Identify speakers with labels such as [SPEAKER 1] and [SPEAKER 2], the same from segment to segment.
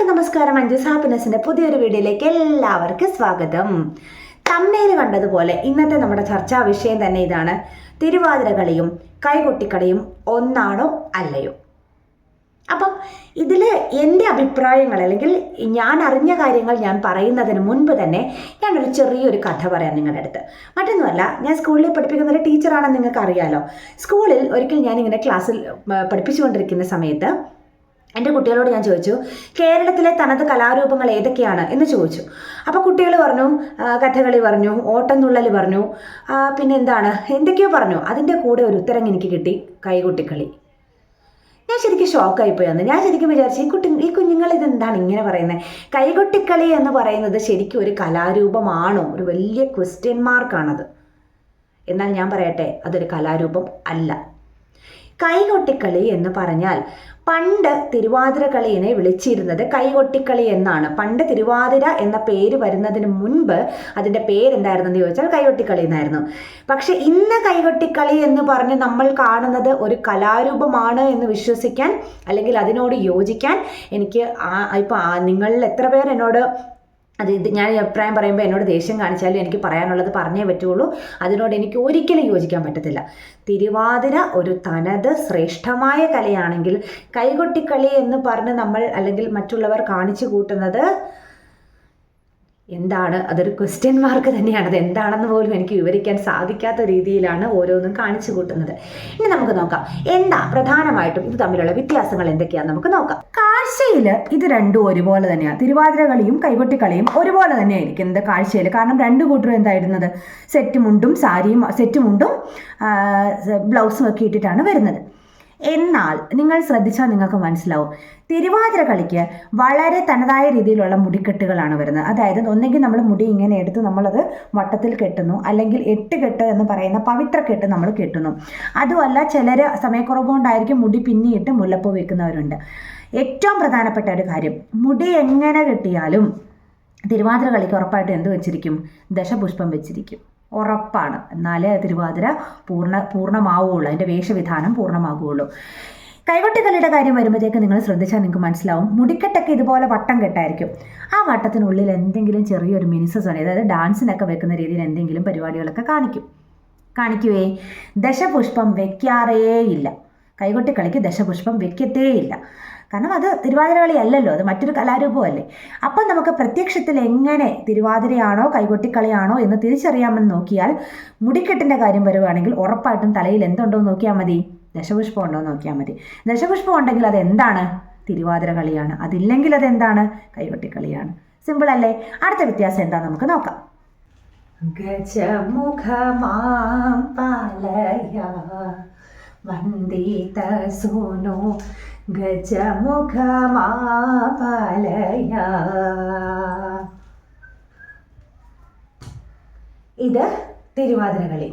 [SPEAKER 1] എല്ലാവർക്കും നമസ്കാരം. അഞ്ജുസ് ഹാപ്പിനെസിന്റെ പുതിയൊരു വീഡിയോയിലേക്ക് എല്ലാവർക്കും സ്വാഗതം. തമ്മേൽ കണ്ടതുപോലെ ഇന്നത്തെ നമ്മുടെ ചർച്ചാ വിഷയം തന്നെ ഇതാണ്. തിരുവാതിരകളിയും കൈകൊട്ടിക്കളിയും ഒന്നാണോ അല്ലയോ? അപ്പം ഇതിൽ എന്റെ അഭിപ്രായങ്ങൾ അല്ലെങ്കിൽ ഞാൻ അറിഞ്ഞ കാര്യങ്ങൾ ഞാൻ പറയുന്നതിന് മുൻപ് തന്നെ ഞാനൊരു ചെറിയൊരു കഥ പറയാം നിങ്ങളുടെ അടുത്ത്. മറ്റൊന്നുമല്ല ഞാൻ സ്കൂളിൽ പഠിപ്പിക്കുന്ന ഒരു ടീച്ചറാണെന്ന് നിങ്ങൾക്ക് അറിയാലോ സ്കൂളിൽ ഒരിക്കൽ ഞാനിങ്ങനെ ക്ലാസ്സിൽ പഠിപ്പിച്ചുകൊണ്ടിരിക്കുന്ന സമയത്ത് എന്റെ കുട്ടികളോട് ഞാൻ ചോദിച്ചു കേരളത്തിലെ തനത് കലാരൂപങ്ങൾ ഏതൊക്കെയാണ്? എന്ന് ചോദിച്ചു. അപ്പോൾ കുട്ടികൾ പറഞ്ഞു കഥകളി പറഞ്ഞു ഓട്ടംതുള്ളൽ പറഞ്ഞു പിന്നെ എന്താണ്? എന്തൊക്കെയോ പറഞ്ഞു. അതിന്റെ കൂടെ ഒരു ഉത്തരം എനിക്ക് കിട്ടി കൈകൊട്ടിക്കളി. ഞാൻ ശരിക്കും ഷോക്കായി പോയി അന്ന്. ഞാൻ ശരിക്കും വിചാരിച്ചു ഈ കുട്ടി ഈ കുഞ്ഞുങ്ങൾ ഇതെന്താണ് ഇങ്ങനെ പറയുന്നത് കൈകൊട്ടിക്കളി എന്ന് പറയുന്നത് ശരിക്കും ഒരു കലാരൂപമാണോ? ഒരു വലിയ ക്വസ്റ്റ്യൻ മാർക്കാണത് എന്നാൽ ഞാൻ പറയട്ടെ അതൊരു കലാരൂപം അല്ല. കൈകൊട്ടിക്കളി എന്ന് പറഞ്ഞാൽ പണ്ട് തിരുവാതിര കളിയെ വിളിച്ചിരുന്നത് കൈകൊട്ടിക്കളി എന്നാണ്. പണ്ട് തിരുവാതിര എന്ന പേര് വരുന്നതിന് മുൻപ് അതിന്റെ പേരെന്തായിരുന്നെന്ന് ചോദിച്ചാൽ കൈകൊട്ടിക്കളി എന്നായിരുന്നു. പക്ഷെ ഇന്ന് കൈകൊട്ടിക്കളി എന്ന് പറഞ്ഞ് നമ്മൾ കാണുന്നത് ഒരു കലാരൂപമാണ് എന്ന് വിശ്വസിക്കാൻ അല്ലെങ്കിൽ അതിനോട് യോജിക്കാൻ എനിക്ക് ഇപ്പോൾ നിങ്ങളിൽ എത്ര പേർ എന്നോട് അത് ഇത് ഞാൻ ഈ അഭിപ്രായം പറയുമ്പോൾ എന്നോട് ദേഷ്യം കാണിച്ചാലും എനിക്ക് പറയാനുള്ളത് പറഞ്ഞേ പറ്റുള്ളൂ. അതിനോട് എനിക്ക് ഒരിക്കലും യോജിക്കാൻ പറ്റത്തില്ല. തിരുവാതിര ഒരു തനത് ശ്രേഷ്ഠമായ കലയാണെങ്കിൽ കൈകൊട്ടിക്കളി എന്ന് പറഞ്ഞ് നമ്മൾ അല്ലെങ്കിൽ മറ്റുള്ളവർ കാണിച്ചു കൂട്ടുന്നത് എന്താണ്? അതൊരു ക്വസ്റ്റ്യൻ മാർക്ക് തന്നെയാണ് അത് എന്താണെന്ന് പോലും എനിക്ക് വിവരിക്കാൻ സാധിക്കാത്ത രീതിയിലാണ് ഓരോന്നും കാണിച്ചു കൂട്ടുന്നത്. ഇനി നമുക്ക് നോക്കാം. എന്താ? പ്രധാനമായിട്ടും ഇത് തമ്മിലുള്ള വ്യത്യാസങ്ങൾ എന്തൊക്കെയാണെന്ന് നമുക്ക് നോക്കാം. കാഴ്ചയിൽ ഇത് രണ്ടും ഒരുപോലെ തന്നെയാണ് തിരുവാതിര കളിയും കൈകൊട്ടിക്കളിയും ഒരുപോലെ തന്നെയായിരിക്കും എന്താ കാഴ്ചയിൽ. കാരണം രണ്ട് കൂട്ടരും എന്തായിരുന്നത്? സെറ്റ് മുണ്ടും സാരിയും സെറ്റ് മുണ്ടും ബ്ലൗസും ഒക്കെ ഇട്ടിട്ടാണ് വരുന്നത്. എന്നാൽ നിങ്ങൾ ശ്രദ്ധിച്ചാൽ നിങ്ങൾക്ക് മനസ്സിലാവും. തിരുവാതിര കളിക്ക് വളരെ തനതായ രീതിയിലുള്ള മുടിക്കെട്ടുകളാണ് വരുന്നത്. അതായത് ഒന്നെങ്കിൽ നമ്മൾ മുടി ഇങ്ങനെ എടുത്ത് നമ്മളത് വട്ടത്തിൽ കെട്ടുന്നു അല്ലെങ്കിൽ എട്ട് കെട്ട് എന്ന് പറയുന്ന പവിത്ര കെട്ട് നമ്മൾ കെട്ടുന്നു. അതുമല്ല ചിലർ സമയക്കുറവ് കൊണ്ടായിരിക്കും മുടി പിന്നിയിട്ട് മുല്ലപ്പൂ വെക്കുന്നവരുണ്ട്. ഏറ്റവും പ്രധാനപ്പെട്ട ഒരു കാര്യം മുടി എങ്ങനെ കെട്ടിയാലും തിരുവാതിര കളിക്ക് ഉറപ്പായിട്ട് എന്ത് വെച്ചിരിക്കും? ദശപുഷ്പം വെച്ചിരിക്കും. ഉറപ്പാണ്. എന്നാലേ തിരുവാതിര പൂർണ പൂർണമാവുകയുള്ളൂ അതിന്റെ വേഷവിധാനം പൂർണമാകുകയുള്ളൂ കൈകൊട്ടിക്കളിയുടെ കാര്യം വരുമ്പോഴത്തേക്ക് നിങ്ങൾ ശ്രദ്ധിച്ചാൽ നിങ്ങൾക്ക് മനസ്സിലാവും. മുടിക്കെട്ടൊക്കെ ഇതുപോലെ വട്ടം കെട്ടായിരിക്കും. ആ വട്ടത്തിനുള്ളിൽ എന്തെങ്കിലും ചെറിയൊരു മിനിസസ് ആണ് അതായത് ഡാൻസിനൊക്കെ വെക്കുന്ന രീതിയിൽ എന്തെങ്കിലും പരിപാടികളൊക്കെ കാണിക്കും. കാണിക്കുവേ. ദശപുഷ്പം വെക്കാറേ കൈകൊട്ടിക്കളിക്ക് ദശപുഷ്പം വെക്കത്തേയില്ല. കാരണം അത് തിരുവാതിര കളി അല്ലല്ലോ അത് മറ്റൊരു കലാരൂപമല്ലേ. അപ്പം നമുക്ക് പ്രത്യക്ഷത്തിൽ എങ്ങനെ തിരുവാതിരയാണോ കൈകൊട്ടിക്കളിയാണോ എന്ന് തിരിച്ചറിയാമെന്ന് നോക്കിയാൽ മുടിക്കെട്ടിന്റെ കാര്യം വരുവാണെങ്കിൽ ഉറപ്പായിട്ടും തലയിൽ എന്തുണ്ടോ എന്ന് നോക്കിയാൽ മതി. ദശപുഷ്പം ഉണ്ടോ എന്ന് നോക്കിയാൽ മതി. ദശപുഷ്പം ഉണ്ടെങ്കിൽ അത് എന്താണ്? തിരുവാതിര കളിയാണ് അതില്ലെങ്കിൽ അതെന്താണ് കൈകൊട്ടിക്കളിയാണ്. സിമ്പിൾ അല്ലേ? അടുത്ത വ്യത്യാസം എന്താ നമുക്ക് നോക്കാം. ഗജമുഖമാം പാലയ. വന്ദിത സോനോ ഗജമുഖമാലയ ഇത് തിരുവാതിരകളി.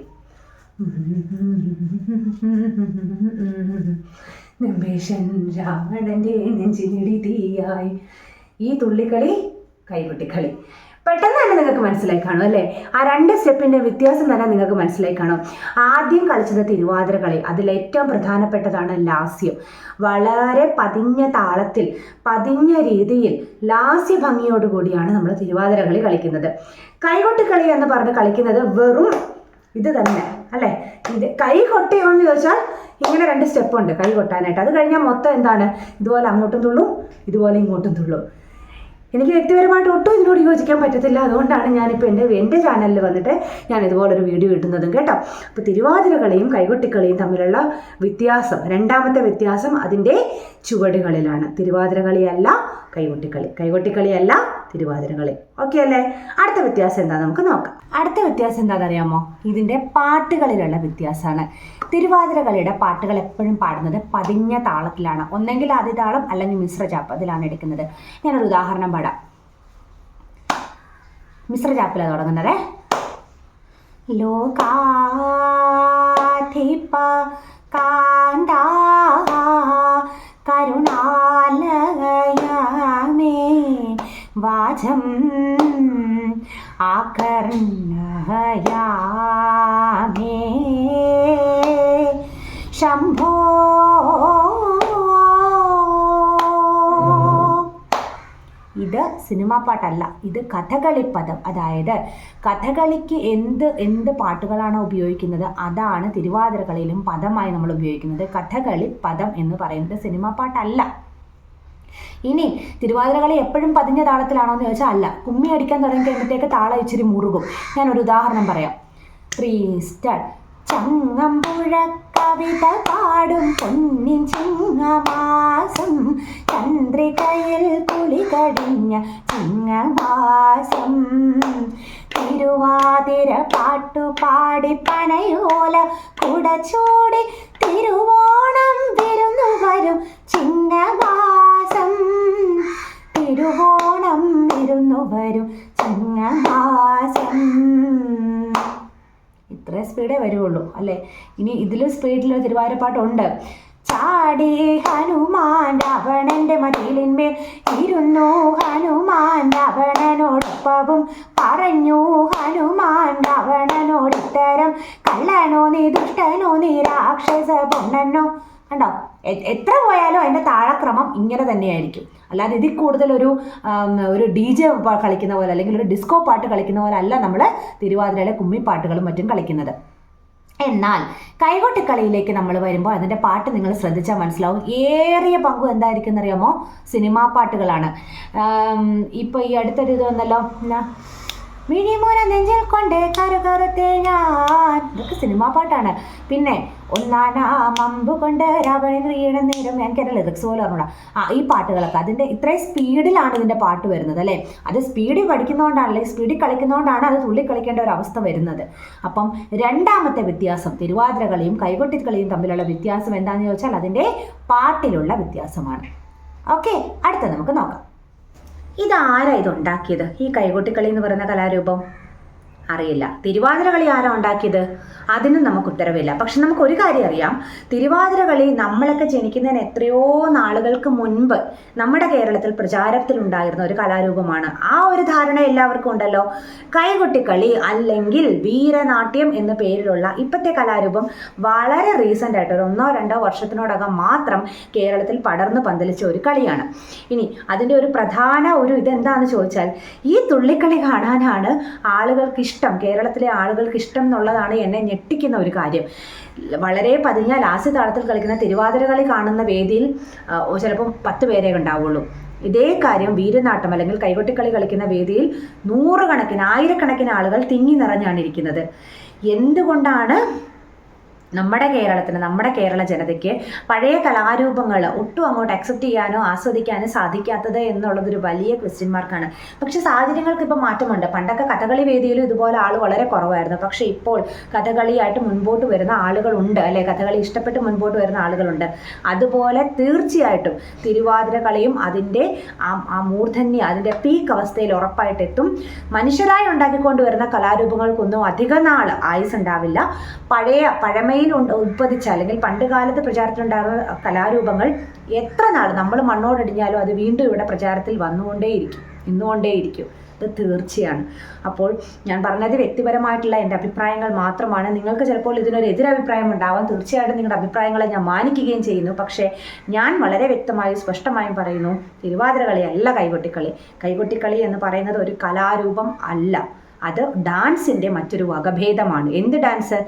[SPEAKER 1] നിമിഷൻ രാവണന്റെ നെഞ്ചിനിടി തീയായി. ഈ തുള്ളിക്കളി കൈകൊട്ടിക്കളി. പെട്ടെന്ന് തന്നെ നിങ്ങൾക്ക് മനസ്സിലായി കാണും അല്ലേ? ആ രണ്ട് സ്റ്റെപ്പിന്റെ വ്യത്യാസം തന്നെ നിങ്ങൾക്ക് മനസ്സിലായി കാണും. ആദ്യം കളിച്ചത് തിരുവാതിര കളി. അതിൽ ഏറ്റവും പ്രധാനപ്പെട്ടതാണ് ലാസ്യം. വളരെ പതിഞ്ഞ താളത്തിൽ പതിഞ്ഞ രീതിയിൽ ലാസ്യ ഭംഗിയോടുകൂടിയാണ് നമ്മൾ തിരുവാതിര കളി കളിക്കുന്നത്. കൈകൊട്ടിക്കളി എന്ന് പറഞ്ഞ് കളിക്കുന്നത് വെറും ഇത് തന്നെ അല്ലേ? ഇത് കൈ കൊട്ടയോ എന്ന് ചോദിച്ചാൽ ഇങ്ങനെ രണ്ട് സ്റ്റെപ്പുണ്ട് കൈ കൊട്ടാനായിട്ട്. അത് കഴിഞ്ഞാൽ മൊത്തം എന്താണ്? ഇതുപോലെ അങ്ങോട്ടും തുള്ളും ഇതുപോലെ ഇങ്ങോട്ടും തുള്ളും. എനിക്ക് വ്യക്തിപരമായിട്ട് ഒട്ടും ഇതിനോട് യോജിക്കാൻ പറ്റത്തില്ല. അതുകൊണ്ടാണ് ഞാനിപ്പോൾ എന്റെ എന്റെ ചാനലിൽ വന്നിട്ട് ഞാൻ ഇതുപോലൊരു വീഡിയോ ഇടുന്നതും കേട്ടോ. അപ്പോൾ തിരുവാതിരകളെയും കൈകൊട്ടിക്കളിയും തമ്മിലുള്ള വ്യത്യാസം രണ്ടാമത്തെ വ്യത്യാസം അതിന്റെ ചുവടുകളിലാണ്. തിരുവാതിര കളിയല്ല കൈകൊട്ടിക്കളി. കൈകൊട്ടിക്കളിയല്ല തിരുവാതിര കളി ഓക്കെ അല്ലേ? അടുത്ത വ്യത്യാസം എന്താ? നമുക്ക് നോക്കാം. അടുത്ത വ്യത്യാസം എന്താണെന്ന് അറിയാമോ ഇതിന്റെ പാട്ടുകളിലുള്ള വ്യത്യാസമാണ്. തിരുവാതിര കളിയുടെ പാട്ടുകൾ എപ്പോഴും പാടുന്നത് പതിഞ്ഞ താളത്തിലാണ്. ഒന്നെങ്കിൽ ആദിതാളം അല്ലെങ്കിൽ മിശ്രചാപ്പ് അതിലാണ് എടുക്കുന്നത്. ഞാനൊരു ഉദാഹരണം പാടാം. മിശ്രചാപ്പിലാണ് തുടങ്ങുന്നത്. ലോകാധിപ കാന്ത വാചം ആകർണയാമേ. ശംഭോ. ഇത് സിനിമാ പാട്ടല്ല ഇത് കഥകളി പദം അതായത് കഥകളിക്ക് എന്ത് എന്ത് പാട്ടുകളാണ് ഉപയോഗിക്കുന്നത്? അതാണ് തിരുവാതിരകളിയിലും പദമായി നമ്മൾ ഉപയോഗിക്കുന്നത്. കഥകളി പദം എന്ന് പറയുന്നത് സിനിമാ പാട്ടല്ല. ഇനി തിരുവാതിരകളി എപ്പോഴും പതിഞ്ഞ താളത്തിലാണോ എന്ന് ചോദിച്ചാൽ അല്ല. കുമ്മി അടിക്കാൻ തുടങ്ങി കഴിയുമ്പോഴത്തേക്ക് താളം ഇച്ചിരി മുറുകും. ഒരു ഉദാഹരണം പറയാം. ത്രീ സ്റ്റാർ ചങ്ങമ്പുഴ കവിത പാടും പൊന്നിൻ ചിങ്ങമാസം. ചന്ദ്രികയിൽ കുളി കടിഞ്ഞ ചിങ്ങമാസം. തിരുവാതിര പാട്ടുപാടി പനയോല കുടച്ചൂടി തിരുവോണം വിരുന്നു വരും ചിങ്ങമാസം തിരുവോണം വിരുന്നു വരും ചിങ്ങഹാസം. ഇത്ര സ്പീഡേ വരുള്ളൂ അല്ലേ? ഇനി ഇതിലും സ്പീഡിൽ തിരുവാരപ്പാട്ടുണ്ട് ചാടി ഹനുമാൻ രാവണന്റെ മതിലിന്മേൽ ഇരുന്നു. ഹനുമാൻ രാവണനോടൊപ്പവും പറഞ്ഞു. ഹനുമാൻ രാവണനോടുത്തരം കള്ളനോ നീ ദുഷ്ടനോ നീ രാക്ഷസ പൊണ്ണനോ കണ്ടോ? എത്ര പോയാലും അതിന്റെ താഴക്രമം ഇങ്ങനെ തന്നെയായിരിക്കും. അല്ലാതെ ഇതിൽ കൂടുതൽ ഒരു ഒരു ഡി ജെ കളിക്കുന്ന പോലെ അല്ലെങ്കിൽ ഒരു ഡിസ്കോ പാട്ട് കളിക്കുന്ന പോലെ അല്ല നമ്മൾ തിരുവാതിരയിലെ കുമ്മിപ്പാട്ടുകളും മറ്റും കളിക്കുന്നത്. എന്നാൽ കൈകൊട്ടിക്കളിയിലേക്ക് നമ്മൾ വരുമ്പോൾ അതിന്റെ പാട്ട് നിങ്ങൾ ശ്രദ്ധിച്ചാൽ മനസ്സിലാവും. ഏറിയ പങ്കു എന്തായിരിക്കും എന്നറിയാമോ? സിനിമാ പാട്ടുകളാണ്. ഇപ്പോൾ ഈ അടുത്തൊരു ഇത് വന്നല്ലോ മിഴിമോന നെഞ്ചിൽ കൊണ്ട് കറുകറുത്തേ ഞാൻ. ഇതൊക്കെ സിനിമാ പാട്ടാണ്. പിന്നെ ഒന്നാനാം അമ്പ് കൊണ്ട് രാവണൻ വീണ നേരം എനിക്കതിന്റെ ലിറിക്സ് പോലും അറിഞ്ഞൂടാ ആ ഈ പാട്ടുകളൊക്കെ അതിന്റെ ഇത്രയും സ്പീഡിലാണ് ഇതിന്റെ പാട്ട് വരുന്നത് അല്ലേ? അത് സ്പീഡിൽ പഠിക്കുന്നതുകൊണ്ടാണ് അല്ലെങ്കിൽ സ്പീഡിൽ കളിക്കുന്നതുകൊണ്ടാണ് അത് തുള്ളി കളിക്കേണ്ട ഒരു അവസ്ഥ വരുന്നത്. അപ്പം രണ്ടാമത്തെ വ്യത്യാസം തിരുവാതിരകളിയും കൈകൊട്ടിക്കളിയും തമ്മിലുള്ള വ്യത്യാസം എന്താണെന്ന് ചോദിച്ചാൽ അതിന്റെ പാട്ടിലുള്ള വ്യത്യാസമാണ്. ഓക്കെ അടുത്ത നമുക്ക് നോക്കാം. ഇതാരാ ഇത് ഉണ്ടാക്കിയത് ഈ കൈകൊട്ടിക്കളി എന്ന് പറയുന്ന കലാരൂപം? അറിയില്ല. തിരുവാതിര കളി ആരാ ഉണ്ടാക്കിയത്? അതിനും നമുക്ക് ഉത്തരവില്ല. പക്ഷെ നമുക്ക് ഒരു കാര്യം അറിയാം. തിരുവാതിര കളി നമ്മളൊക്കെ ജനിക്കുന്നതിന് എത്രയോ നാളുകൾക്ക് മുൻപ് നമ്മുടെ കേരളത്തിൽ പ്രചാരത്തിലുണ്ടായിരുന്ന ഒരു കലാരൂപമാണ്. ആ ഒരു ധാരണ എല്ലാവർക്കും ഉണ്ടല്ലോ. കൈകൊട്ടിക്കളി അല്ലെങ്കിൽ വീരനാട്യം എന്ന പേരിലുള്ള ഇപ്പോഴത്തെ കലാരൂപം വളരെ റീസെന്റ് ആയിട്ട് ഒരു ഒന്നോ രണ്ടോ വർഷത്തിനോടകം മാത്രം കേരളത്തിൽ പടർന്നു പന്തലിച്ച ഒരു കളിയാണ്. ഇനി അതിന്റെ ഒരു പ്രധാന ഒരു ഇതെന്താണെന്ന് ചോദിച്ചാൽ ഈ തുള്ളിക്കളി കാണാനാണ് ആളുകൾക്ക് ഇഷ്ടം. കേരളത്തിലെ ആളുകൾക്ക് ഇഷ്ടം എന്നുള്ളതാണ് എന്നെ ഞെട്ടിക്കുന്ന ഒരു കാര്യം. വളരെ പതിഞ്ഞ ലാസ്യ താളത്തിൽ കളിക്കുന്ന തിരുവാതിര കളി കാണുന്ന വേദിയിൽ ചിലപ്പം പത്ത് പേരെ ഉണ്ടാവുള്ളൂ. ഇതേ കാര്യം വീരനാട്ടം അല്ലെങ്കിൽ കൈകൊട്ടിക്കളി കളിക്കുന്ന വേദിയിൽ നൂറുകണക്കിന് ആയിരക്കണക്കിന് ആളുകൾ തിങ്ങി നിറഞ്ഞാണ് ഇരിക്കുന്നത്. എന്തുകൊണ്ടാണ് നമ്മുടെ കേരളത്തിന് നമ്മുടെ കേരള ജനതയ്ക്ക് പഴയ കലാരൂപങ്ങൾ ഒട്ടും അങ്ങോട്ട് അക്സെപ്റ്റ് ചെയ്യാനോ ആസ്വദിക്കാനോ സാധിക്കാത്തത് എന്നുള്ളതൊരു വലിയ ക്വസ്റ്റ്യൻ മാർക്കാണ് പക്ഷേ സാഹചര്യങ്ങൾക്ക് ഇപ്പോൾ മാറ്റമുണ്ട്. പണ്ടൊക്കെ കഥകളി വേദിയിലും ഇതുപോലെ ആൾ വളരെ കുറവായിരുന്നു. പക്ഷേ ഇപ്പോൾ കഥകളിയായിട്ട് മുൻപോട്ട് വരുന്ന ആളുകളുണ്ട്. അല്ലെ? കഥകളി ഇഷ്ടപ്പെട്ട് മുൻപോട്ട് വരുന്ന ആളുകളുണ്ട്. അതുപോലെ തീർച്ചയായിട്ടും തിരുവാതിര കളിയും അതിന്റെ ആ മൂർധന്യ അതിന്റെ പീക്ക് അവസ്ഥയിൽ ഉറപ്പായിട്ട് എത്തും മനുഷ്യരായി ഉണ്ടാക്കിക്കൊണ്ട് വരുന്ന കലാരൂപങ്ങൾക്കൊന്നും അധിക നാൾ ആയുസ് ഉണ്ടാവില്ല പഴയ പഴമയിൽ ഉണ്ട- ഉത്പതിച്ച അല്ലെങ്കിൽ പണ്ട് കാലത്ത് പ്രചാരത്തിലുണ്ടായിരുന്ന കലാരൂപങ്ങൾ എത്ര നാൾ നമ്മൾ മണ്ണോടടിഞ്ഞാലും അത് വീണ്ടും ഇവിടെ പ്രചാരത്തിൽ വന്നുകൊണ്ടേയിരിക്കും നിന്നുകൊണ്ടേയിരിക്കും. ഇത് തീർച്ചയാണ്. അപ്പോൾ ഞാൻ പറഞ്ഞത് വ്യക്തിപരമായിട്ടുള്ള എന്റെ അഭിപ്രായങ്ങൾ മാത്രമാണ്. നിങ്ങൾക്ക് ചിലപ്പോൾ ഇതിനൊരു എതിരഭിപ്രായം ഉണ്ടാവാം. തീർച്ചയായിട്ടും നിങ്ങളുടെ അഭിപ്രായങ്ങളെ ഞാൻ മാനിക്കുകയും ചെയ്യുന്നു. പക്ഷേ ഞാൻ വളരെ വ്യക്തമായും സ്പഷ്ടമായും പറയുന്നു തിരുവാതിരകളി അല്ല കൈകൊട്ടിക്കളി. കൈകൊട്ടിക്കളി എന്ന് പറയുന്നത് ഒരു കലാരൂപം അല്ല. അത് ഡാൻസിന്റെ മറ്റൊരു വകഭേദമാണ്. എന്ത് ഡാൻസ്?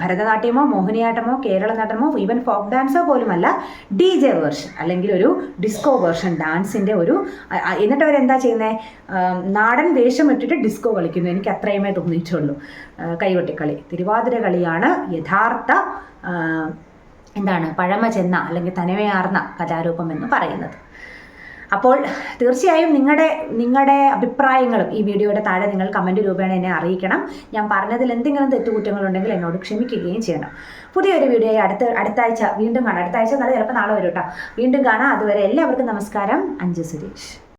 [SPEAKER 1] ഭരതനാട്യമോ മോഹിനിയാട്ടമോ കേരള നടനമോ ഈവൻ ഫോക്ക് ഡാൻസോ പോലുമല്ല ഡി ജെ വേർഷൻ അല്ലെങ്കിൽ ഒരു ഡിസ്കോ വേർഷൻ ഡാൻസിന്റെ ഒരു എന്നിട്ട് അവരെന്താ ചെയ്യുന്നത് നാടൻ വേഷം ഇട്ടിട്ട് ഡിസ്കോ കളിക്കുന്നു. എനിക്ക് അത്രയുമേ തോന്നിയിട്ടുള്ളൂ. കൈകൊട്ടിക്കളി. തിരുവാതിര കളിയാണ് യഥാർത്ഥ എന്താണ് പഴമ ചെന്ന അല്ലെങ്കിൽ തനിമയാർന്ന കലാരൂപം എന്ന് പറയുന്നത്. അപ്പോൾ തീർച്ചയായും നിങ്ങളുടെ നിങ്ങളുടെ അഭിപ്രായങ്ങളും ഈ വീഡിയോയുടെ താഴെ നിങ്ങൾ കമന്റ് രൂപേണ എന്നെ അറിയിക്കണം. ഞാൻ പറഞ്ഞതിൽ എന്തെങ്കിലും തെറ്റുകുറ്റങ്ങളുണ്ടെങ്കിൽ എന്നോട് ക്ഷമിക്കുകയും ചെയ്യണം. പുതിയൊരു വീഡിയോയെ അടുത്ത അടുത്ത ആഴ്ച വീണ്ടും കാണാം. അടുത്ത ആഴ്ച നല്ല ചിലപ്പോൾ നാളെ വരും കേട്ടോ വീണ്ടും കാണാം. അതുവരെ എല്ലാവർക്കും നമസ്കാരം. അഞ്ജു സുരേഷ്.